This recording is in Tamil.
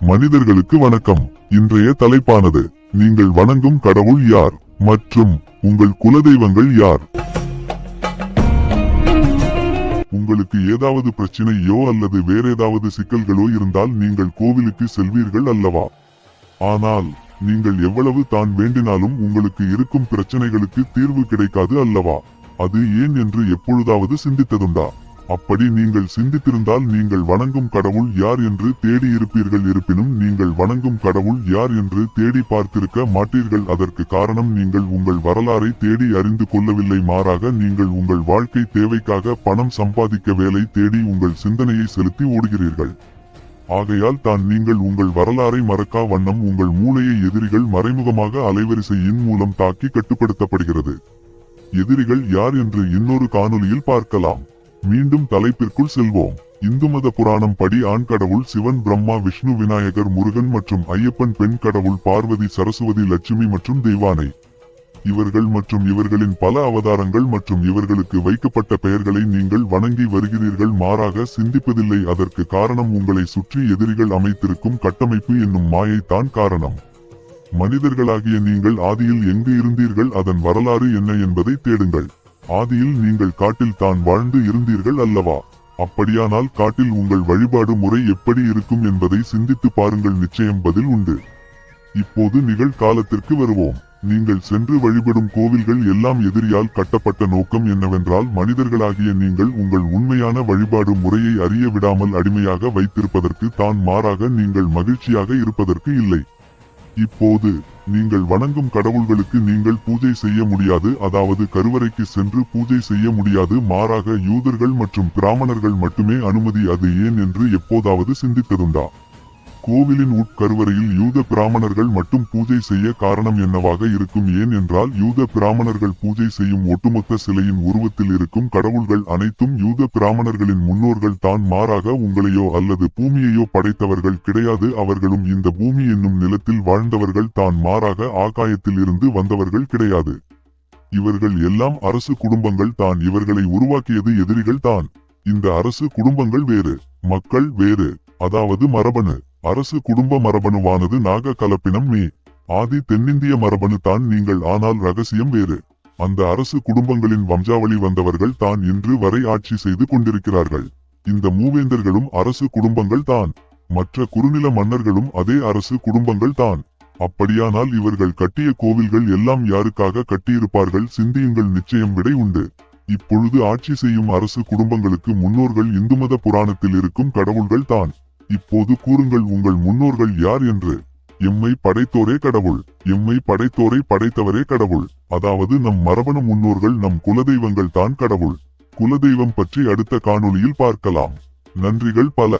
மனிதர்களுக்கு வணக்கம். இன்றைய தலைப்பானது நீங்கள் வணங்கும் கடவுள் யார்? மற்றும் உங்கள் குலதெய்வங்கள் யார்? உங்களுக்கு ஏதாவது பிரச்சனையோ அல்லது வேறேதாவது சிக்கல்களோ இருந்தால் நீங்கள் கோவிலுக்கு செல்வீர்கள் அல்லவா? ஆனால் நீங்கள் எவ்வளவு தான் வேண்டினாலும் உங்களுக்கு இருக்கும் பிரச்சனைகளுக்கு தீர்வு கிடைக்காது அல்லவா? அது ஏன் என்று எப்பொழுதாவது சிந்தித்ததுண்டா? அப்படி நீங்கள் சிந்தித்திருந்தால் நீங்கள் வணங்கும் கடவுள் யார் என்று தேடி இருப்பீர்கள் இருப்பினும் நீங்கள் வணங்கும் கடவுள் யார் என்று தேடி பார்த்திருக்க மாட்டீர்கள். அதற்கு காரணம் நீங்கள் உங்கள் வரலாறை தேடி அறிந்து கொள்ளவில்லை. மாறாக நீங்கள் உங்கள் வாழ்க்கை தேவைக்காக பணம் சம்பாதிக்க வேலை தேடி உங்கள் சிந்தனையை செலுத்தி ஓடுகிறீர்கள். ஆகையால் தான் நீங்கள் உங்கள் வரலாறை மறக்கா வண்ணம் உங்கள் மூளையை எதிரிகள் மறைமுகமாக அலைவரிசையின் மூலம் தாக்கி கட்டுப்படுத்தப்படுகிறது. எதிரிகள் யார் என்று இன்னொரு காணொலியில் பார்க்கலாம். மீண்டும் தலைப்பிற்குள் செல்வோம். இந்து மத புராணம் படி ஆண் கடவுள் சிவன் பிரம்மா விஷ்ணு விநாயகர் முருகன் மற்றும் ஐயப்பன் பெண் கடவுள் பார்வதி சரஸ்வதி லட்சுமி மற்றும் தெய்வானை. இவர்கள் மற்றும் இவர்களின் பல அவதாரங்கள் மற்றும் இவர்களுக்கு வைக்கப்பட்ட பெயர்களை நீங்கள் வணங்கி வருகிறீர்கள். மாறாக சிந்திப்பதில்லை. அதற்கு காரணம் உங்களை சுற்றி எதிரிகள் அமைத்திருக்கும் கட்டமைப்பு என்னும் மாயை தான் காரணம். மனிதர்களாகிய நீங்கள் ஆதியில் எங்கு இருந்தீர்கள்? அதன் வரலாறு என்ன என்பதை தேடுங்கள். ஆதியில் நீங்கள் காட்டில் தான் வாழ்ந்து இருந்தீர்கள் அல்லவா? அப்படியானால் காட்டில் உங்கள் வழிபாடு முறை எப்படி இருக்கும் என்பதை சிந்தித்து பாருங்கள் நிச்சயம் பதில் உண்டு. இப்போது நிகழ்காலத்திற்கு வருவோம். நீங்கள் சென்று வழிபடும் கோவில்கள் எல்லாம் எதிரியால் கட்டப்பட்ட நோக்கம் என்னவென்றால் மனிதர்களாகிய நீங்கள் உங்கள் உண்மையான வழிபாடு முறையை அறிய விடாமல் அடிமையாக வைத்திருப்பதற்கு தான் மாறாக நீங்கள் மகிழ்ச்சியாக இருப்பதற்கு இல்லை. இப்போது நீங்கள் வணங்கும் கடவுள்களுக்கு நீங்கள் பூஜை செய்ய முடியாது. அதாவது கருவறைக்கு சென்று பூஜை செய்ய முடியாது. மாறாக யூதர்கள் மற்றும் பிராமணர்கள் மட்டுமே அனுமதி அது ஏன் என்று எப்போதாவது சிந்தித்ததுண்டா? கோவிலின் உட்கருவறையில் யூத பிராமணர்கள் மட்டும் பூஜை செய்ய காரணம் என்னவாக இருக்கும்? ஏன் என்றால் யூத பிராமணர்கள் பூஜை செய்யும் ஒட்டுமொத்த சிலையின் உருவத்தில் இருக்கும் கடவுள்கள் அனைத்தும் யூத பிராமணர்களின் முன்னோர்கள் தான் மாறாக உங்களையோ அல்லது பூமியையோ படைத்தவர்கள் கிடையாது. அவர்களும் இந்த பூமி என்னும் நிலத்தில் வாழ்ந்தவர்கள் தான் மாறாக ஆகாயத்தில் இருந்து வந்தவர்கள் கிடையாது. இவர்கள் எல்லாம் அரசு குடும்பங்கள் தான். இவர்களை உருவாக்கியது எதிரிகள் தான். இந்த அரசு குடும்பங்கள் வேறு மக்கள் வேறு அதாவது மரபணு. அரசு குடும்ப மரபணுவானது நாக கலப்பினம் மே ஆதி தென்னிந்திய மரபணு தான் நீங்கள் ஆனால் ரகசியம் வேறு. அந்த அரசு குடும்பங்களின் வம்சாவளி வந்தவர்கள் தான் இன்று வரை ஆட்சி செய்து கொண்டிருக்கிறார்கள். இந்த மூவேந்தர்களும் அரசு குடும்பங்கள் தான். மற்ற குறுநில மன்னர்களும் அதே அரசு குடும்பங்கள் தான். அப்படியானால் இவர்கள் கட்டிய கோவில்கள் எல்லாம் யாருக்காக கட்டியிருப்பார்கள்? சிந்தியுங்கள் நிச்சயம் விடை உண்டு. இப்பொழுது ஆட்சி செய்யும் அரசு குடும்பங்களுக்கு முன்னோர்கள் இந்து மத புராணத்தில் இருக்கும் கடவுள்கள் தான். இப்போது கூறுங்கள் உங்கள் முன்னோர்கள் யார் என்று. எம்மை படைத்தோரே கடவுள் எம்மை படைத்தோரை படைத்தவரே கடவுள். அதாவது நம் மரபணு முன்னோர்கள் நம் குலதெய்வங்கள் தான் கடவுள். குலதெய்வம் பற்றி அடுத்த காணொளியில் பார்க்கலாம். நன்றிகள் பல.